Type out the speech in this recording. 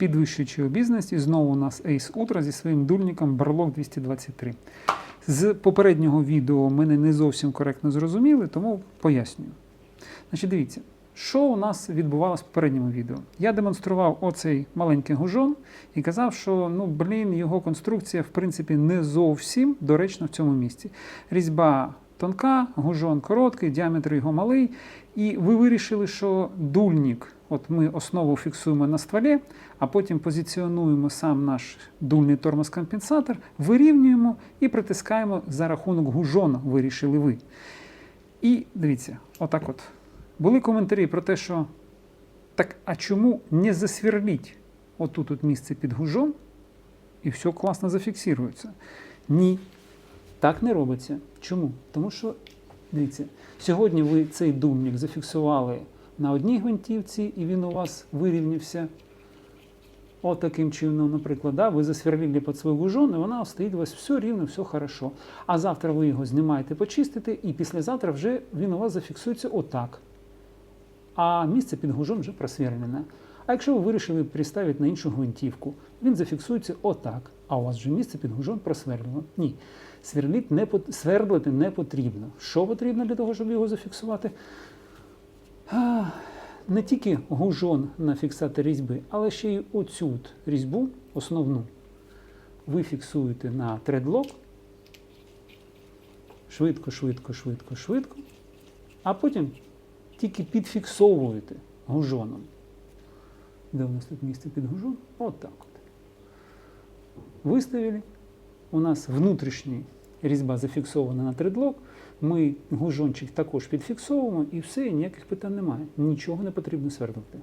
підвищуючи обізнаність, і знову у нас Ultra зі своїм дульником Barlock 223. З попереднього відео мене не зовсім коректно зрозуміли, тому пояснюю. Значить, дивіться, що у нас відбувалося в попередньому відео. Я демонстрував оцей маленький гужон і казав, що ну, блін, його конструкція в принципі не зовсім доречна в цьому місці. Різьба тонка, гужон короткий, діаметр його малий. І ви вирішили, що дульник, от ми основу фіксуємо на стволі, а потім позиціонуємо сам наш дульний тормоз-компенсатор, вирівнюємо і притискаємо за рахунок гужона, вирішили ви. І дивіться, отак от. Були коментарі про те, що так, а чому не засверліть отут от місце під гужом, і все класно зафіксується? Ні, так не робиться. Чому? Тому що, дивіться, сьогодні ви цей дульник зафіксували на одній гвинтівці, і він у вас вирівнявся. От таким чином, наприклад, да, ви засверлили під свій гужон, і вона стоїть у вас все рівно, все хорошо. А завтра ви його знімаєте, почистите, і післязавтра вже він у вас зафіксується отак. А місце під гужом вже просверлене. А якщо ви вирішили приставити на іншу гвинтівку, він зафіксується отак. А у вас вже місце під гужом просверлено. Ні. Сверлити не, пот- свердлити не потрібно. Що потрібно для того, щоб його зафіксувати? А, не тільки гужон на фіксатор різьби, але ще й оцю різьбу основну. Ви фіксуєте на тредлок. Швидко, швидко, швидко, швидко. А потім тільки підфіксовуєте гужоном. Де у нас тут місце під гужон? От так от. Виставили. У нас внутрішня різьба зафіксована на тридлок. Ми гужончик також підфіксовуємо і все, ніяких питань немає. Нічого не потрібно свердлити.